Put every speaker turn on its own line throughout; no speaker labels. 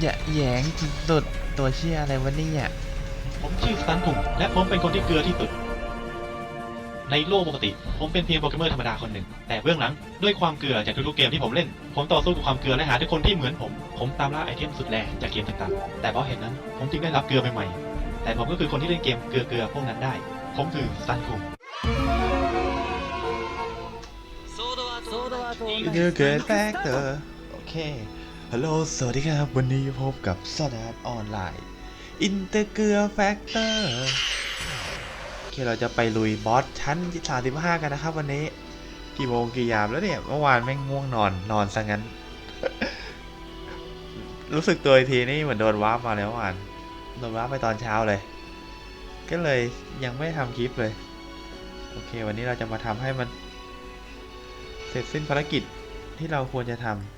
อย่าแหยงสุดตัวเชี่ยอะไรวะเนี่ย
ผมชื่อสตันคุงและผมเป็นคนที่เกลือที่สุด ในโลกปกติ ผมเป็นเพียงโปรแกรมเมอร์ธรรมดาคนหนึ่ง แต่เบื้องหลังด้วยความเกลือจากทุกๆเกมที่ผมเล่น ผมต่อสู้กับความเกลือและหาทุกคนที่เหมือนผม ผมตามล่าไอเทมสุดแรงจากเกมต่างๆ แต่เพราะเหตุนั้น ผมจึงได้รับเกลือใหม่ๆ แต่ผมก็คือคนที่เล่นเกมเกลือๆพวกนั้นได้ ผมคือสตันคุง
เกอเกิดแฟกเตอร์โอเค ฮัลโหล สวัสดีครับ วันนี้พบกับสดาร์ออนไลน์ อินเตอร์เกลือแฟกเตอร์โอเคเราจะไปลุยบอสชั้นที่35 กันนะครับวันนี้ กี่โมงกี่ยามแล้วเนี่ย เมื่อวานแม่งง่วงนอนนอนซะงั้น รู้สึกตัวทีนี่เหมือนโดนวาร์ปมาแล้วเมื่อวาน โดนวาร์ปไปตอนเช้าเลย ก็เลยยังไม่ทำคลิปเลย โอเค วันนี้เราจะมาทำให้มัน เสร็จสิ้นภารกิจที่เราควรจะทำ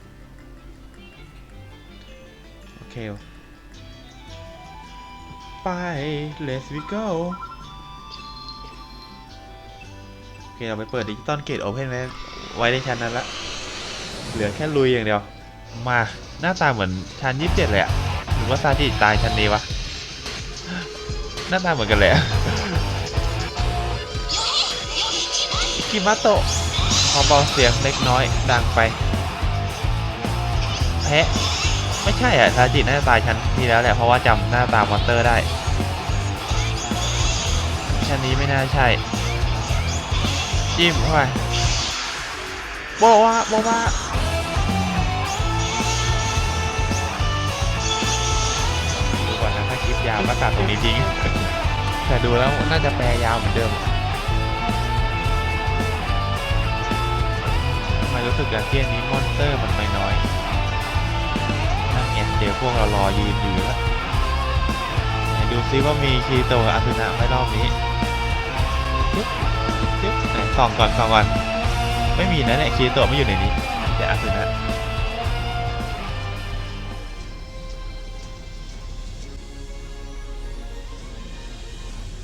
เคไป let's we go โอเค เราไปเปิดดิจิตอลเกตโอเพนไว้ไว้ในชั้นนั้นละ เหลือแค่ลุยอย่างเดียว มาหน้าตาเหมือนชั้น27เลยอะหรือว่าซาจิตายชั้นนี้วะ หน้าตาเหมือนกันเลยอะกิมาโตะพอเบาเสียงเล็กน้อยดังไป แพะ ไม่ใช่อะซาจิน่าจะตายชั้นที่แล้วแหละเพราะว่าจำหน้าตามอนเตอร์ได้ชั้นนี้ไม่น่าใช่ จิ้มเข้าไปโบว่าโบว่าดูก่อนนะถ้าคลิปยาวก็ตัดตรงนี้ทิ้งแต่ดูแล้วน่าจะแปลยาวเหมือนเดิมทำไมรู้สึกกาเทียนนี้มอนสเตอร์มันน้อยๆนั่นไง เดี๋ยวพวกเรารอยืนอยู่แล้วดูซิว่ามีคีโตกับอาซุนะไหมรอบนี้จึ๊บจึ๊บส่องก่อนส่องก่อนไม่มีนะเนี่ยคีโตไม่อยู่ในนี้ แต่อาซุนะ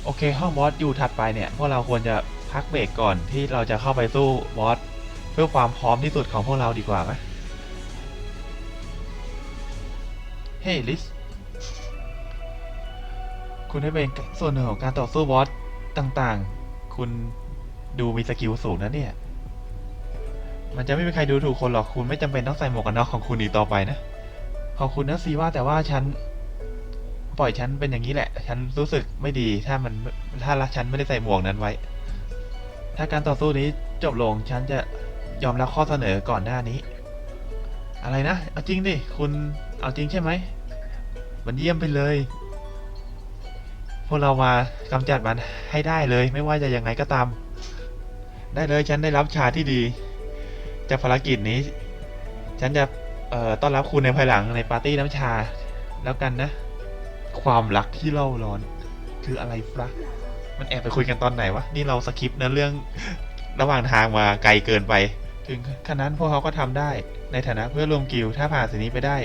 โอเคห้องบอสอยู่ถัดไปเนี่ยพวกเราควรจะพักเบรกก่อนที่เราจะเข้าไปสู้บอสเพื่อความพร้อมที่สุดของพวกเราดีกว่าไหม เฮ้ลิส คุณได้เป็นส่วนหนึ่งของการต่อสู้บอสต่างๆ คุณดูมีสกิลสูงนะเนี่ย มันจะไม่มีใครดูถูกคนหรอก คุณไม่จำเป็นต้องใส่หมวกกันน็อกของคุณอีกต่อไปนะ ขอบคุณนะซีว่าแต่ว่าฉัน ปล่อยฉันเป็นอย่างนี้แหละ ฉันรู้สึกไม่ดีถ้ามันถ้าฉันไม่ได้ใส่หมวกนั้นไว้ ถ้าการต่อสู้นี้จบลงฉันจะยอมรับข้อเสนอก่อนหน้านี้ อะไรนะ เอาจริงดิ คุณ เอาจริงใช่ไหม มันเยี่ยมไปเลย พวกเรามากำจัดมันให้ได้เลยไม่ว่าจะยังไงก็ตาม ได้เลยฉันได้รับชาที่ดี จากภารกิจนี้ ฉันจะต้อนรับคุณในภายหลังในปาร์ตี้น้ำชา แล้วกันนะ ความรักที่เล่าร้อน คืออะไรฟะมันแอบไปคุยกันตอนไหนวะ นี่เราสคริปต์เนื้อเรื่องระหว่างทางมาไกลเกินไป ถึงขนาดพวกเขาก็ทำได้ ในฐานะเพื่อรวมกิลถ้าผ่านสิ่งนี้ไปได้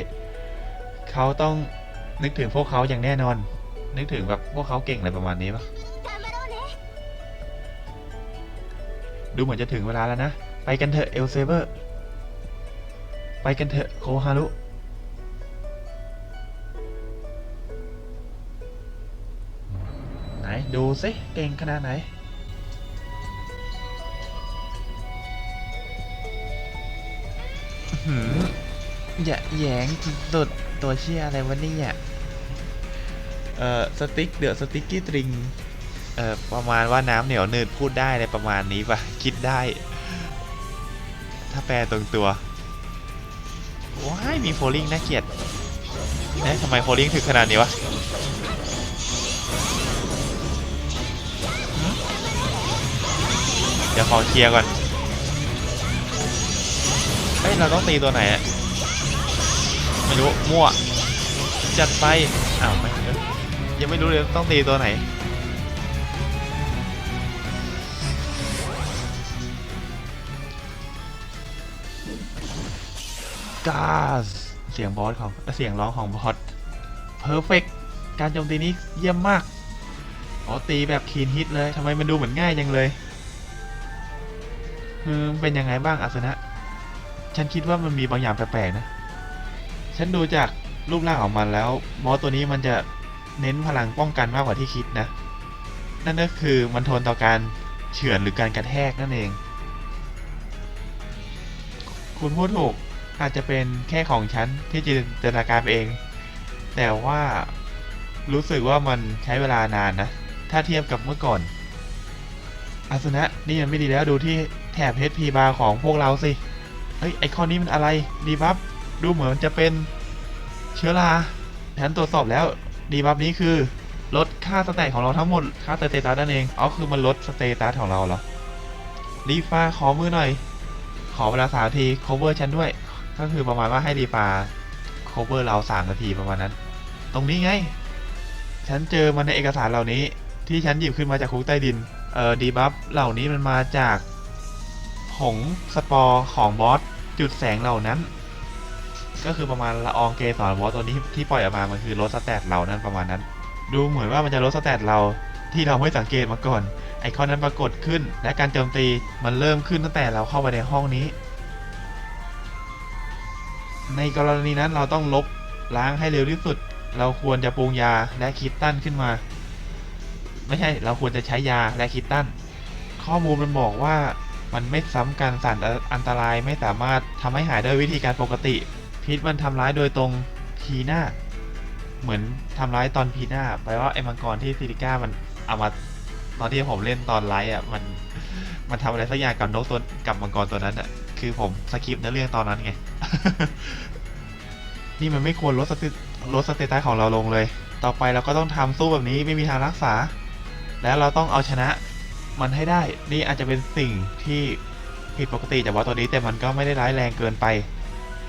เขาต้อง นึกถึงพวกเขาอย่างแน่นอน นึกถึงแบบพวกเขาเก่งอะไรประมาณนี้ปะดูเหมือนจะถึงเวลาแล้วนะ ไปกันเถอะเอลเซเบอร์ ไปกันเถอะโคฮารุ ไหนดูสิเก่งขนาดไหนหืมอย่าแยงสุดตัวเชี่ยอะไรวะเนี่ย เอ่อสติ๊กเดือดสติ๊กกี้ตริงเอ่อประมาณว่าน้ำเหนียวหนืดพูดได้อะไรประมาณนี้ปะคิดได้ ถ้าแปลตรงตัวว้ายมีโฟลิงน่าเกลียดเอ๊ะทำไมโฟลิงถึงขนาดนี้วะเดี๋ยวขอเคลียร์ก่อนเฮ้ยเราต้องตีตัวไหนอะไม่รู้มั่วจัดไปอ้าวไม่ ยังไม่รู้เลยต้องตีตัวไหน กาสเสียงบอสของเสียงร้องของบอสเพอร์เฟกการโจมตีนี้เยี่ยมมาก อ๋อตีแบบคีนฮิตเลยทำไมมันดูเหมือนง่ายจังเลยคือเป็นยังไงบ้างอาสนะ ฉันคิดว่ามันมีบางอย่างแปลกๆนะ ฉันดูจากรูปร่างของมันแล้วบอสตัวนี้มันจะ เน้นพลังป้องกันมากกว่าที่คิดนะ นั่นก็คือมันทนต่อการเฉือนหรือการกระแทกนั่นเอง คุณพูดถูกอาจจะเป็นแค่ของฉันที่จินตนาการไปเอง แต่ว่ารู้สึกว่ามันใช้เวลานานนะ ถ้าเทียบกับเมื่อก่อนอาสนะนี่มันไม่ดีแล้วดูที่แถบ HP bar ของพวกเราสิ เฮ้ย ไอคอนนี้มันอะไร ดีบัฟ ดูเหมือนจะเป็นเชื้อราฉันตรวจสอบแล้ว ดีบัฟนี้คือลดค่าสแตทของเราทั้งหมด ค่าสเตตัสนั่นเองเอ๋อคือมันลดสเตตัสของเราเหรอรีฟ้าขอมือหน่อย ขอเวลาสามนาที cover ฉันด้วย ก็คือประมาณว่าให้รีฟ้า cover เราสามนาทีประมาณนั้น ตรงนี้ไง ฉันเจอมันในเอกสารเหล่านี้ ที่ฉันหยิบขึ้นมาจากคุกใต้ดิน เอ่อดีบัฟเหล่านี้มันมาจากผงสปอร์ของบอสจุดแสงเหล่านั้น ก็คือประมาณละอองเกสรบอตัวนี้ที่ปล่อยออกมา มันคือลดสแตทเรานั้นประมาณนั้น ดูเหมือนว่ามันจะลดสแตทเราที่เราไม่สังเกตมาก่อน ไอคอนนั้นปรากฏขึ้น และการโจมตีมันเริ่มขึ้นตั้งแต่เราเข้าไปในห้องนี้ ในกรณีนั้นเราต้องลบล้างให้เร็วที่สุด เราควรจะปรุงยาและคิดตั้นขึ้นมา ไม่ใช่เราควรจะใช้ยาและคิดตั้น ข้อมูลมันบอกว่ามันไม่ซ้ำกันสารอันตรายไม่สามารถทำให้หายด้วยวิธีการปกติ พิษมันทำร้ายโดยตรงพีหน้า เหมือนทำร้ายตอนพีหน้าแปลว่าไอ้มังกรที่ซิลิก้ามันเอามาตอนที่ผมเล่นตอนไลฟ์อะมันมันทำอะไรสักอย่างกับนกตัวกับมังกรตัวนั้นอะคือผมสคิปเนื้อเรื่องตอนนั้นไง นี่มันไม่ควรลดสเตลดสเตตัสของเราลงเลย ต่อไปเราก็ต้องทำสู้แบบนี้ไม่มีทางรักษา แล้วเราต้องเอาชนะมันให้ได้ นี่อาจจะเป็นสิ่งที่ผิดปกติจากบอสตัวนี้แต่มันก็ไม่ได้ร้ายแรงเกินไป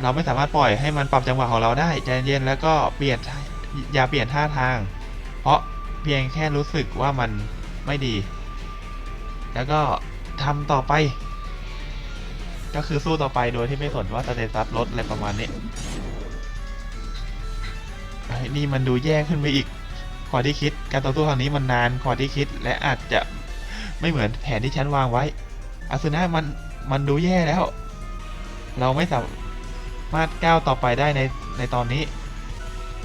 เราไม่สามารถปล่อยให้มันปรับจังหวะของเราได้ใจเย็นแล้วก็เปลี่ยนท่าอย่าเปลี่ยนท่าทาง เพราะเพียงแค่รู้สึกว่ามันไม่ดี แล้วก็ทำต่อไป ก็คือสู้ต่อไปโดยที่ไม่สนว่าสเตตัสลดอะไรประมาณนี้นี่มันดูแย่ขึ้นไปอีกกว่าที่คิด การต่อสู้ครั้งนี้มันนานกว่าที่คิด และอาจจะไม่เหมือนแผนที่ฉันวางไว้อาสุนะมันมันดูแย่แล้ว เราไม่สา มารถก้าวต่อไปได้ในในตอนนี้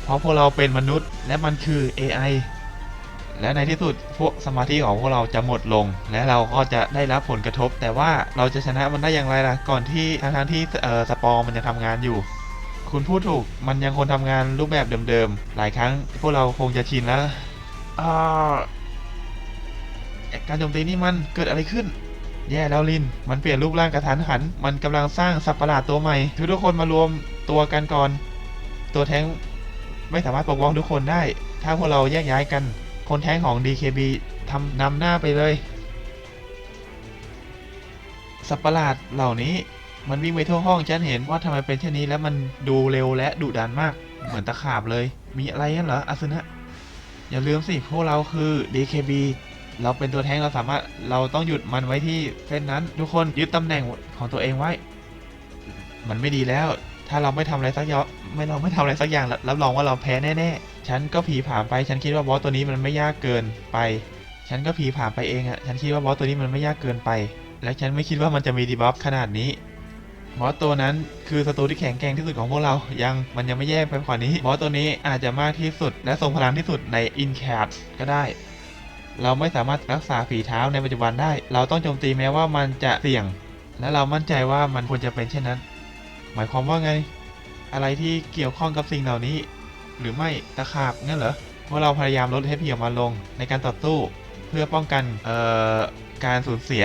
เพราะพวกเราเป็นมนุษย์ และมันคือ AI และในที่สุดพวกสมาธิของพวกเราจะหมดลง และเราก็จะได้รับผลกระทบ แต่ว่าเราจะชนะมันได้อย่างไรล่ะก่อนที่ทางทางๆที่เอ่อสปอร์มันจะทำงานอยู่ คุณพูดถูกมันยังคงทำงานรูปแบบเดิมๆ หลายครั้งพวกเราคงจะชินแล้วอ่าการโจมตีนี่มันเกิดอะไรขึ้น แย่แล้วลิน มันเปลี่ยนรูปร่างกระทันหัน มันกำลังสร้างสัตว์ประหลาดตัวใหม่ ทุกทุกคนมารวมตัวกันก่อน ตัวแท้งไม่สามารถปกป้องทุกคนได้ ถ้าพวกเราแยกย้ายกัน คนแท้งของ DKB ทำนำหน้าไปเลย สัตว์ประหลาดเหล่านี้ มันวิ่งไปทั่วห้องฉันเห็นว่าทำไมเป็นเช่นนี้แล้วมันดูเร็วและดุดันมาก เหมือนตะขาบเลย มีอะไรนั่นเหรออาซึนะอย่าลืมสิพวกเราคือ DKB เราเป็นตัวแทงเราสามารถเราต้องหยุดมันไว้ที่เส้นนั้น ทุกคนยึดตำแหน่งของตัวเองไว้ มันไม่ดีแล้ว ถ้าเราไม่ทำอะไรสักอย่างไม่เราไม่ทำอะไรสักอย่างรับรองว่าเราแพ้แน่ๆฉันก็ผีผ่ามไป ฉันคิดว่าบอสตัวนี้มันไม่ยากเกินไป ฉันก็ผีผ่ามไปเองอะฉันคิดว่าบอสตัวนี้มันไม่ยากเกินไป และฉันไม่คิดว่ามันจะมีดีบัฟขนาดนี้บอสตัวนั้นคือศัตรูที่แข็งแกร่งที่สุดของพวกเรา ยังมันยังไม่แย่ไปกว่านี้ บอสตัวนี้อาจจะมากที่สุดและทรงพลังที่สุดในอินแคดก็ได้ เราไม่สามารถรักษาฝีเท้าในปัจจุบันได้ เราต้องโจมตีแม้ว่ามันจะเสี่ยง และเรามั่นใจว่ามันควรจะเป็นเช่นนั้น หมายความว่าไง อะไรที่เกี่ยวข้องกับสิ่งเหล่านี้ หรือไม่ตะขาบงั้นเหรอว่าเราพยายามลดเทพีออกมาลงในการต่อสู้ เพื่อป้องกันเอ่อการสูญเสีย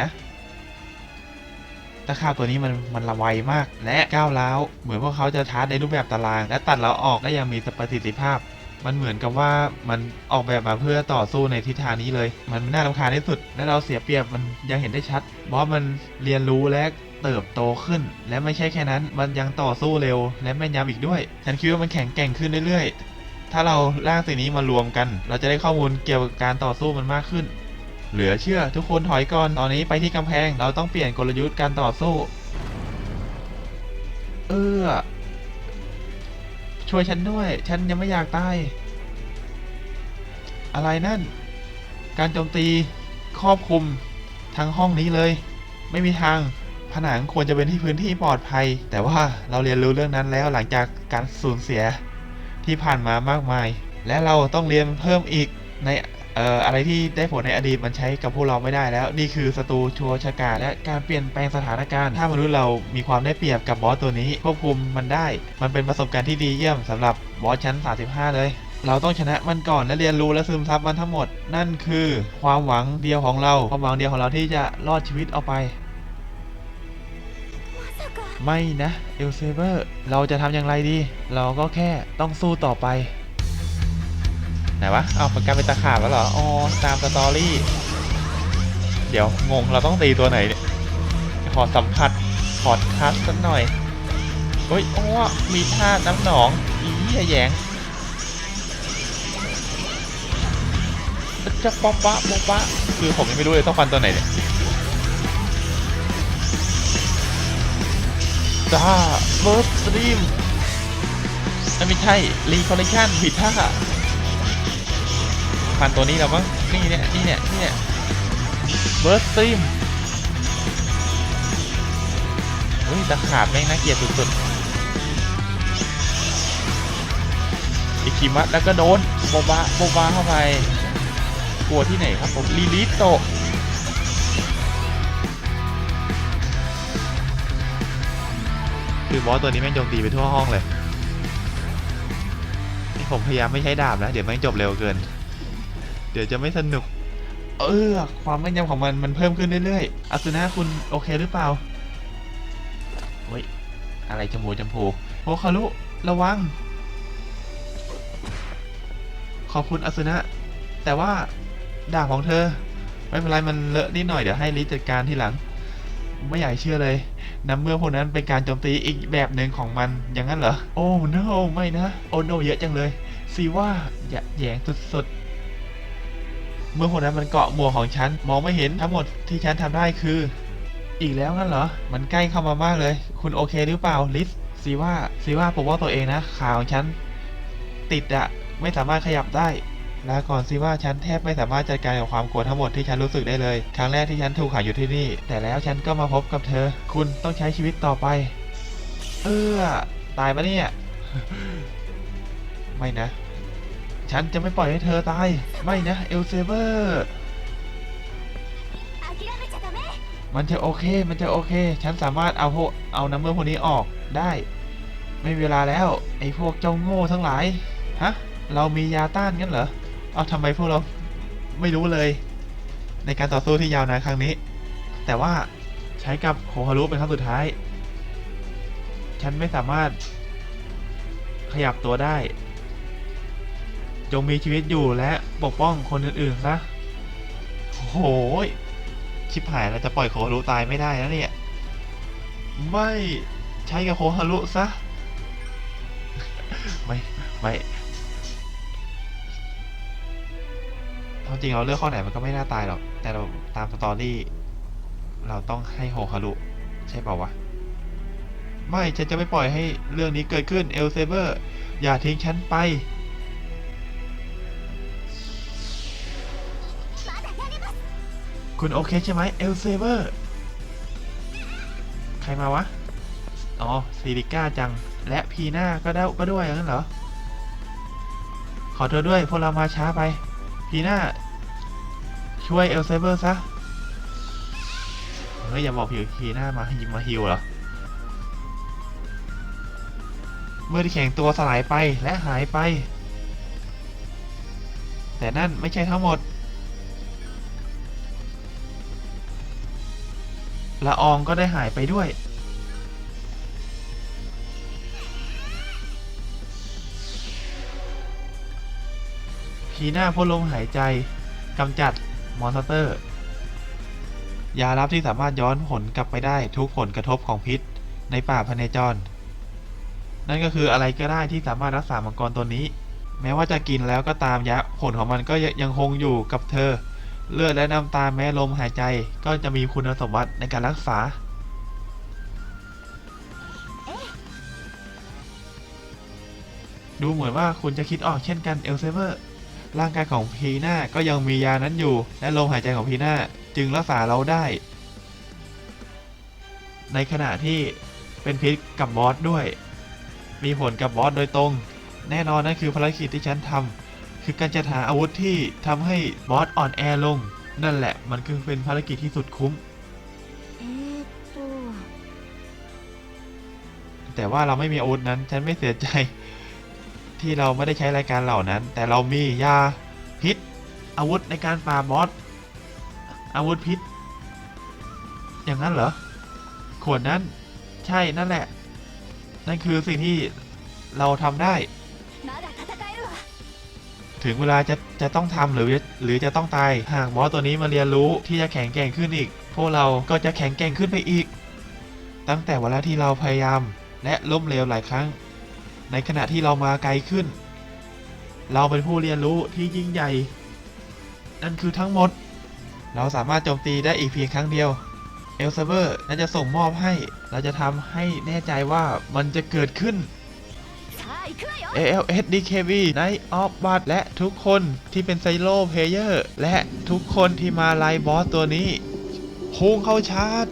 ตะขาบตัวนี้มันมันละไวมาก และก้าวร้าวเหมือนพวกเขาจะชาร์จในรูปแบบตาราง และตัดเราออกได้อย่างมีประสิทธิภาพ มันเหมือนกับว่ามันออกแบบมาเพื่อต่อสู้ในทิศทางนี้เลย มันน่ารำคาญที่สุด และเราเสียเปรียบมันยังเห็นได้ชัดบอสมันเรียนรู้และเติบโตขึ้น และไม่ใช่แค่นั้น มันยังต่อสู้เร็ว และแม่นยำอีกด้วย ฉันคิดว่ามันแข็งแกร่งขึ้นเรื่อยๆ ถ้าเราร่างสิ่งนี้มารวมกัน เราจะได้ข้อมูลเกี่ยวกับการต่อสู้มันมากขึ้น เหลือเชื่อ ทุกคนถอยก่อน ตอนนี้ไปที่กำแพง เราต้องเปลี่ยนกลยุทธ์การต่อสู้ เออ ช่วยฉันด้วย ฉันยังไม่อยากตาย อะไรนั่น การโจมตีครอบคลุมทั้งห้องนี้เลย ไม่มีทางผนังควรจะเป็นที่พื้นที่ปลอดภัย แต่ว่าเราเรียนรู้เรื่องนั้นแล้วหลังจากการสูญเสียที่ผ่านมามากมาย และเราต้องเรียนเพิ่มอีกใน เอ่ออะไรที่ได้ผลในอดีตมันใช้กับพวกเราไม่ได้แล้ว นี่คือศัตรูชัวชะกาและการเปลี่ยนแปลงสถานการณ์ ถ้ามนุษย์เรามีความได้เปรียบกับบอสตัวนี้ ควบคุมมันได้ มันเป็นประสบการณ์ที่ดีเยี่ยมสำหรับบอสชั้น 35 เลย เราต้องชนะมันก่อนและเรียนรู้และซึมซับมันทั้งหมด นั่นคือความหวังเดียวของเราความหวังเดียวของเราที่จะรอดชีวิตออกไปไม่นะเอลเซเบอร์ เราจะทำอย่างไรดี เราก็แค่ต้องสู้ต่อไป ไหนวะ เอาปากกาเป็นตะขาบแล้วเหรอ อ๋อ ตามสตอรี่ เดี๋ยวงง เราต้องตีตัวไหนเนี่ย ขอสัมผัส ขอทัชสักหน่อยเฮ้ยโอ้มีท่าน้ำหนอง อีอย่าแยงจะป๊อปปะป๊อปปะคือผมยังไม่รู้เลยต้องฟันตัวไหนเนี่ยจ้าเบิร์ดสตรีมไม่ใช่รีคอลเลคชันผิดท่า พันตัวนี้แล้วมั้งนี่เนี่ยนี่เนี่ยนี่เนี่ยเบิร์ดสตรีมเฮ้ยตะขาบแม่งน่าเกลียดสุดๆอิคิมัตแล้วก็โดนโบบาโบบาเข้าไปกลัวที่ไหนครับผมลิลิโตคือบอสตัวนี้แม่งโจมตีไปทั่วห้องเลย นี่ผมพยายามไม่ใช้ดาบนะ เดี๋ยวแม่งจบเร็วเกิน เดี๋ยวจะไม่สนุก เออ ความแม่นยำของมันมันเพิ่มขึ้นเรื่อยๆอาสุนะคุณโอเคหรือเปล่าเฮ้ยอะไรจมูกจมูกโอคารุระวัง ขอบคุณอาสุนะ แต่ว่าดาบของเธอ ไม่เป็นไรมันเลอะนิดหน่อยเดี๋ยวให้ลิจัดการทีหลัง ไม่อยากเชื่อเลยน้ำเมื่อพวกนั้นเป็นการโจมตีอีกแบบหนึ่งของมันอย่างนั้นเหรอ โอ้ no ไม่นะ โอ้ no เยอะจังเลยซีว่าอย่าแยงสุดๆ เมื่อพวกนั้นมันเกาะหมวกของฉันมองไม่เห็นทั้งหมดที่ฉันทำได้คือ อีกแล้วงั้นเหรอ มันใกล้เข้ามามากเลย คุณโอเคหรือเปล่าลิสซีว่าซีว่าปกป้องตัวเองนะขาของฉัน ติดอะไม่สามารถขยับได้ลาก่อนสิว่าฉันแทบไม่สามารถจัดการกับความโกรธทั้งหมดที่ฉันรู้สึกได้เลย ครั้งแรกที่ฉันถูกขังอยู่ที่นี่ แต่แล้วฉันก็มาพบกับเธอ คุณต้องใช้ชีวิตต่อไป เออตายปะเนี่ย ไม่นะ ฉันจะไม่ปล่อยให้เธอตาย ไม่นะ เอลเซเบอร์ มันจะโอเค มันจะโอเค ฉันสามารถเอาพวกเอาน้ำเมื่อพวกนี้ออกได้ ไม่เวลาแล้ว ไอ้พวกเจ้าโง่ทั้งหลาย ฮะ เรามียาต้านงั้นเหรอ เอาทำไมพวกเราไม่รู้เลย ในการต่อสู้ที่ยาวนานครั้งนี้ แต่ว่าใช้กับโคฮารุเป็นครั้งสุดท้าย ฉันไม่สามารถขยับตัวได้ จงมีชีวิตอยู่และปกป้องคนอื่นๆซะโอ้โหยชิบหายแล้วจะปล่อยโคฮารุตายไม่ได้แล้วเนี่ย ไม่ใช้กับโคฮารุซะ ไม่ไม่ความจริงเราเลือกข้อไหนมันก็ไม่น่าตายหรอก แต่เราตามสตอรี่ เราต้องให้โฮฮารุใช่เปล่าวะ ไม่ฉันจะไม่ปล่อยให้เรื่องนี้เกิดขึ้นเอลเซเบอร์ อย่าทิ้งฉันไป คุณโอเคใช่ไหมเอลเซเบอร์ ใครมาวะ อ๋อซีริก้าจัง และพีน่าก็ได้ก็ด้วยอย่างนั้นเหรอ ขอโทษด้วยพวกเรามาช้าไป พีน่า ช่วยเอลเซเบอร์ซะ เฮ้ยอย่าบอกพีพีน่ามายิมาฮิวเหรอ เมื่อที่แข็งตัวสลายไปและหายไป แต่นั่นไม่ใช่ทั้งหมด ละอองก็ได้หายไปด้วย พีหน้าพ่นลมหายใจกำจัดมอนสเตอร์ ยาลับที่สามารถย้อนผลกลับไปได้ทุกผลกระทบของพิษในป่าพเนจร นั่นก็คืออะไรก็ได้ที่สามารถรักษามังกรตัวนี้ แม้ว่าจะกินแล้วก็ตามยาผลของมันก็ยังคงอยู่กับเธอ เลือดและน้ำตาแม้ลมหายใจก็จะมีคุณสมบัติในการรักษา ดูเหมือนว่าคุณจะคิดออกเช่นกันเอลเซเบอร์ ร่างกายของพีน่าก็ยังมียานั้นอยู่ และลมหายใจของพีน่าจึงรักษาเราได้ ในขณะที่เป็นพิษกับบอสด้วย มีผลกับบอสโดยตรง แน่นอนนั่นคือภารกิจที่ฉันทำ คือการจัดหาอาวุธที่ทำให้บอสอ่อนแอลง นั่นแหละมันคือเป็นภารกิจที่สุดคุ้ม แต่ว่าเราไม่มีอาวุธนั้น ฉันไม่เสียใจ ที่เราไม่ได้ใช้รายการเหล่านั้น แต่เรามียาพิษ อาวุธในการปราบบอสอาวุธพิษ อย่างนั้นเหรอ ขวดนั้น ใช่นั่นแหละ นั่นคือสิ่งที่เราทำได้ ถึงเวลาจะจะต้องทำหรือหรือจะต้องตาย หากบอสตัวนี้มาเรียนรู้ที่จะแข็งแกร่งขึ้นอีก พวกเราก็จะแข็งแกร่งขึ้นไปอีก ตั้งแต่เวลาที่เราพยายาม และล้มเหลวหลายครั้ง ในขณะที่เรามาไกลขึ้น เราเป็นผู้เรียนรู้ที่ยิ่งใหญ่ นั่นคือทั้งหมด เราสามารถโจมตีได้อีกเพียงครั้งเดียวเอลเซเบอร์น่าจะส่งมอบให้ เราจะทำให้แน่ใจว่ามันจะเกิดขึ้น
เอลเอส
ดีเคบีในออฟบั t และทุกคนที่เป็นไซโลเพลเยอร์และทุกคนที่มาไล่บอสตัวนี้พุ่งเข้าชาร์จ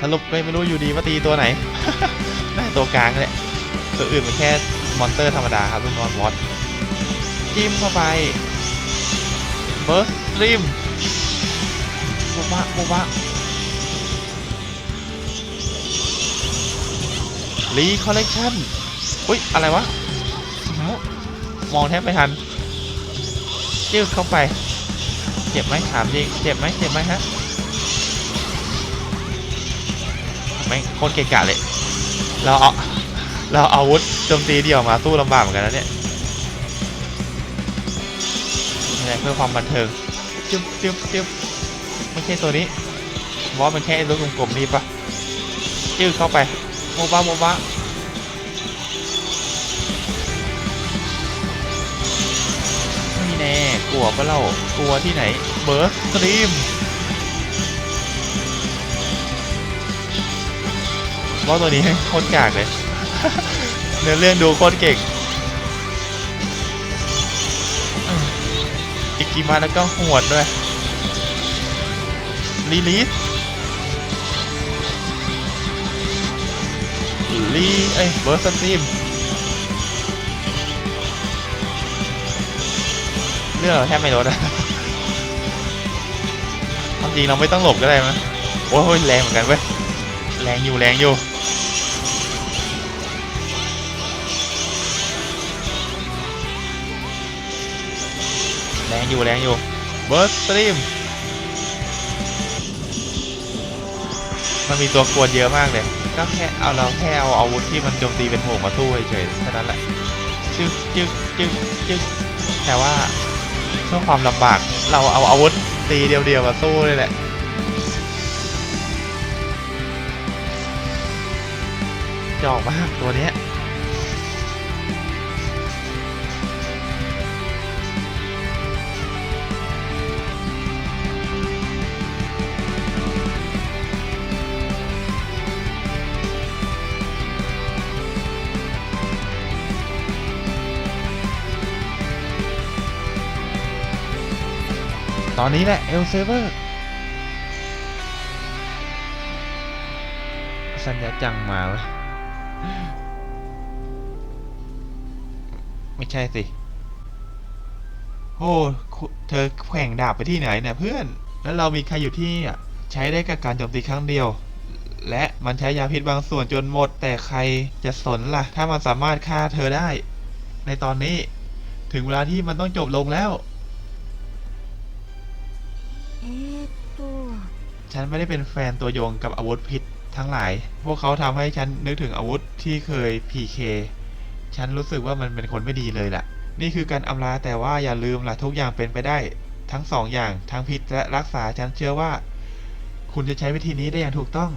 สรุปไม่รู้อยู่ดีว่าตีตัวไหน น่าตัวกลางเลยตัวอื่นมันแค่มอนเตอร์ธรรมดาครับลูกน้องบอสจิ้มเข้าไปเบิร์สตรีมบุบะบุบะ รีคอลเลกชันอุ้ย อะไรวะ มองแทบไม่ทันจิ้วเข้าไป เจ็บไหมถามจริงเจ็บไหมเจ็บไหมฮะไม่โคตรเกะกะเลย เราเอา เราเอาอาวุธโจมตีเดี่ยวมาสู้ลำบากเหมือนกันนะเนี่ยนี่แหละเพื่อความบันเทิงจึ๊บจึ๊บจึ๊บไม่ใช่ตัวนี้บอสมันแค่ไอ้ลูกกลมๆนี่ปะจิ้วเข้าไป โมบ้าโมบ้าไม่แน่กลัวปะเล่ากลัวที่ไหน เบิร์สตรีมบอสตัวนี้โคตรกากเลยเนื้อเรื่องดูโคตรเก่งอืมอิกิมาแล้วก็หวดด้วยรีลีส ลีเอ้ยเบิร์สตรีมเรื่องเราแทบไม่ลดอะความจริงเราไม่ต้องหลบก็ได้มั้ยโอ้ยแรงเหมือนกันเว้ย แรงอยู่แรงอยู่แรงอยู่แรงอยู่เบิร์สตรีมมันมีตัวกวนเยอะมากเลย ก็แค่เอาเราแค่เอาอาวุธที่มันโจมตีเป็นโหงมาสู้เฉยๆแค่นั้นแหละจึ๊กจึ๊กจึ๊กจึ๊กแต่ว่าเพื่อความลำบากเราเอาอาวุธตีเดียวๆมาสู้เลยแหละจอกมากตัวเนี้ย อนนี้แหละเอลเซเวอร์สัญญาจังมาเว้ยไม่ใช่สิโอ้เธอแข่งดาบไปที่ไหนเนี่ยเพื่อน แล้วเรามีใครอยู่ที่นี่อะใช้ได้กับการโจมตีครั้งเดียว และมันใช้ยาพิษบางส่วนจนหมด แต่ใครจะสนล่ะ ถ้ามันสามารถฆ่าเธอได้ ในตอนนี้ ถึงเวลาที่มันต้องจบลงแล้ว ฉันไม่ได้เป็นแฟนตัวยงกับอาวุธพิษทั้งหลาย พวกเขาทำให้ฉันนึกถึงอาวุธที่เคย PK ฉันรู้สึกว่ามันเป็นคนไม่ดีเลยล่ะ นี่คือการอำลาแต่ว่าอย่าลืมล่ะทุกอย่างเป็นไปได้ ทั้งสองอย่างทั้งพิษและรักษาฉันเชื่อว่า คุณจะใช้วิธีนี้ได้อย่างถูกต้อง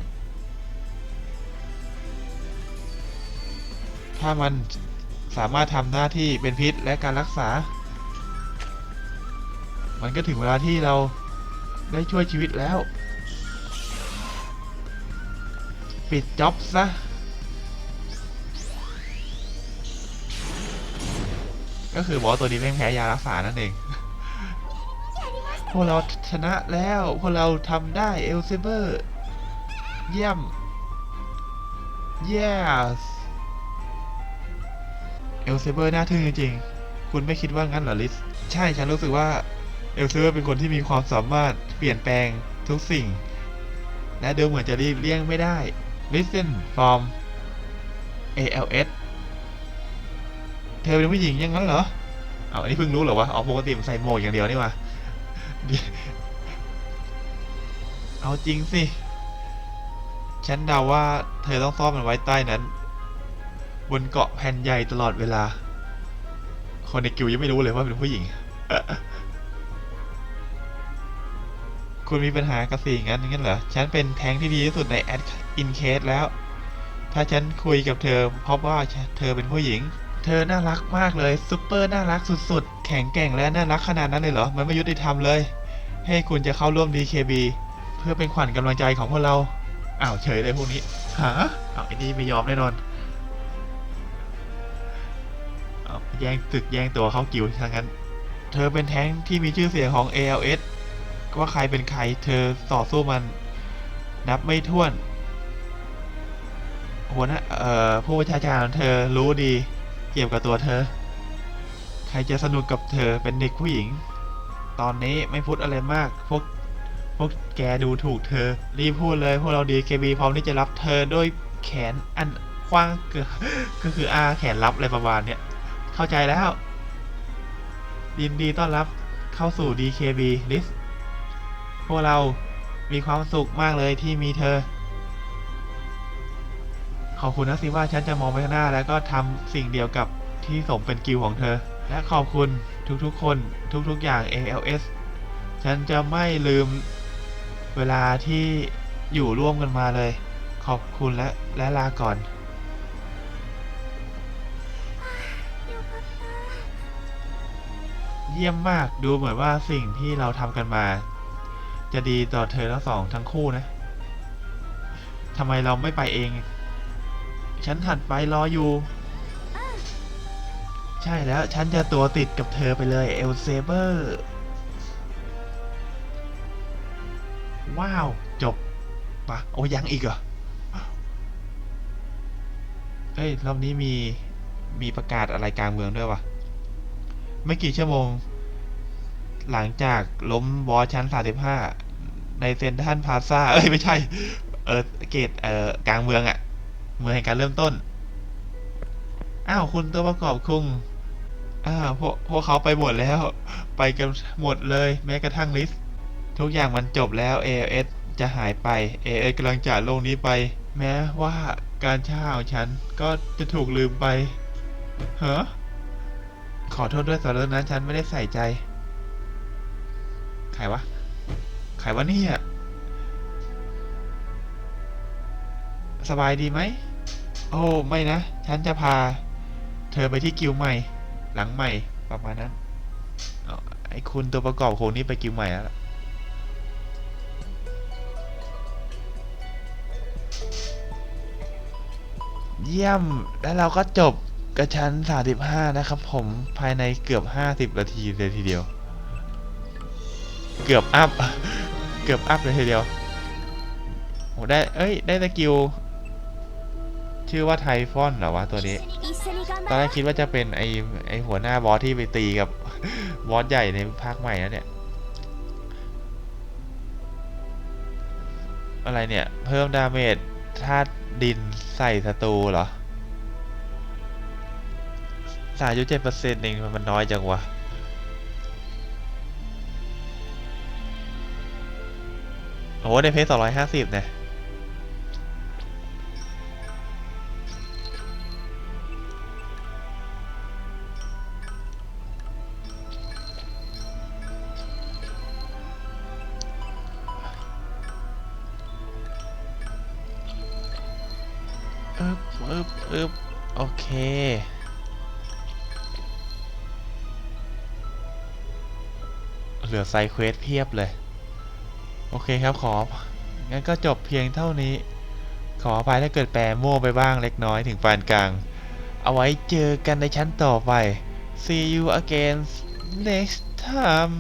ถ้ามันสามารถทำหน้าที่เป็นพิษและการรักษา มันก็ถึงเวลาที่เราได้ช่วยชีวิตแล้ว ปิดจ็อบซะก็คือบอสตัวนี้แม่งแพ้ยารักษานั่นเอง พวกเราชนะแล้ว พวกเราทำได้เอลเซเบอร์ เยี่ยม yes เอลเซเบอร์น่าทึ่งจริงๆ คุณไม่คิดว่างั้นเหรอลิส ใช่ฉันรู้สึกว่าเอลเซเบอร์เป็นคนที่มีความสามารถเปลี่ยนแปลงทุกสิ่ง และดูเหมือนจะรีบเลี่ยงไม่ได้ listen from ALS เธอเป็นผู้หญิงยังงั้นเหรอเอาอันนี้เพิ่งรู้เหรอวะอ๋อปกติมันใส่โมวกอย่างเดียวนี่วะเอาจริงสิ ฉันเดาว่าเธอต้องซ่อนมันไว้ใต้นั้น บนเกาะแผ่นใหญ่ตลอดเวลา คนในกิวยังไม่รู้เลยว่าเป็นผู้หญิง คุณมีปัญหากับสิ่งนั้นงั้นเหรอ ฉันเป็นแท้งที่ดีที่สุดในแอด อินเคสแล้ว ถ้าฉันคุยกับเธอ เพราะว่าเธอเป็นผู้หญิง เธอน่ารักมากเลยซุปเปอร์น่ารักสุดๆ แข็งแกร่งและน่ารักขนาดนั้นเลยเหรอ มันไม่ยุติธรรมเลย ให้คุณจะเข้าร่วม DKB เพื่อเป็นขวัญกำลังใจของพวกเราอ้าวเฉยเลยพวกนี้หาอ้าวไอ้นี่ไม่ยอมแน่นอนอ้าวแย่งตึกแย่งตัวเข้ากิวทั้งนั้น เธอเป็นแท้งที่มีชื่อเสียงของ ALS ว่าใครเป็นใคร เธอต่อสู้มัน นับไม่ถ้วน หัวหน้าเอ่อผู้บัญชาการเธอรู้ดี เกี่ยวกับตัวเธอ ใครจะสนุกกับเธอเป็นเด็กผู้หญิง ตอนนี้ไม่พูดอะไรมาก พวกพวกแกดูถูกเธอ รีบพูดเลยพวกเราดีเคบีพร้อมที่จะรับเธอด้วยแขนอันกว้างเกือก็คืออาแขนรับอะไรประมาณเนี้ยเข้าใจแล้วยินดีต้อนรับเข้าสู่ DKB List พวกเรามีความสุขมากเลยที่มีเธอ ขอบคุณนะสิว่าฉันจะมองไปข้างหน้า แล้วก็ทำสิ่งเดียวกับที่สมเป็นกิลของเธอ และขอบคุณทุกๆ คนทุกๆอย่าง ALS ฉันจะไม่ลืมเวลาที่อยู่ร่วมกันมาเลย ขอบคุณและและลาก่อนเยี่ยมมากดูเหมือนว่าสิ่งที่เราทำกันมา จะดีต่อเธอทั้งสองทั้งคู่นะทำไมเราไม่ไปเอง ฉันถัดไปรออยู่ ใช่แล้วฉันจะตัวติดกับเธอไปเลยเอลเซเบอร์ว้าว จบปะโอ้ยังอีกเหรอเฮ้ย รอบนี้มี มีประกาศอะไรกลางเมืองด้วยวะไม่กี่ชั่วโมง หลังจากล้มบอสชั้น 35 ในเซนทรัลพาซาเอ้ย ไม่ใช่ เออเกตเออกลางเมืองอะ เมืองแห่งการเริ่มต้น อ้าวคุณตัวประกอบคุงอ้าวพวกพวกเขาไปหมดแล้ว ไปกันหมดเลย แม้กระทั่งลิสทุกอย่างมันจบแล้ว ALS จะหายไป ALS กำลังจากโลกนี้ไป แม้ว่าการช้าของฉันก็จะถูกลืมไปเฮ้อขอโทษด้วยสำหรับเรื่องนั้นฉันไม่ได้ใส่ใจ ใครวะ ใครวะเนี่ย สบายดีไหม โอ้ ไม่นะ ฉันจะพา เธอไปที่กิวใหม่ หลังใหม่ประมาณนั้นอไอ้คุณตัวประกอบโคนี้ไปกิวใหม่แล้วเยี่ยม แล้วเราก็จบกระชั้น 35 นะครับผมภายในเกือบ 50 นาทีเลยทีเดียว เกือบอัพ เกือบอัพเลยทีเดียวโหได้ เอ้ย ได้สกิล ชื่อว่าไทฟอนเหรอวะตัวนี้ ตอนแรกคิดว่าจะเป็นไอ้ไอ้หัวหน้าบอสที่ไปตีกับบอสใหญ่ในภาคใหม่แล้วเนี่ย อะไรเนี่ย เพิ่มดาเมจธาตุดินใส่ศัตรูเหรอสามยุเจ็ดเปอร์เซ็นต์เองมันน้อยจังวะโอ้ในเพจสองร้อยห้าสิบเนี่ย เคเหลือไซเควสเพียบเลย โอเคครับขอ งั้นก็จบเพียงเท่านี้ ขออภัยถ้าเกิดแปลมั่วไปบ้างเล็กน้อยถึงปานกลาง เอาไว้เจอกันในชั้นต่อไป see you again next time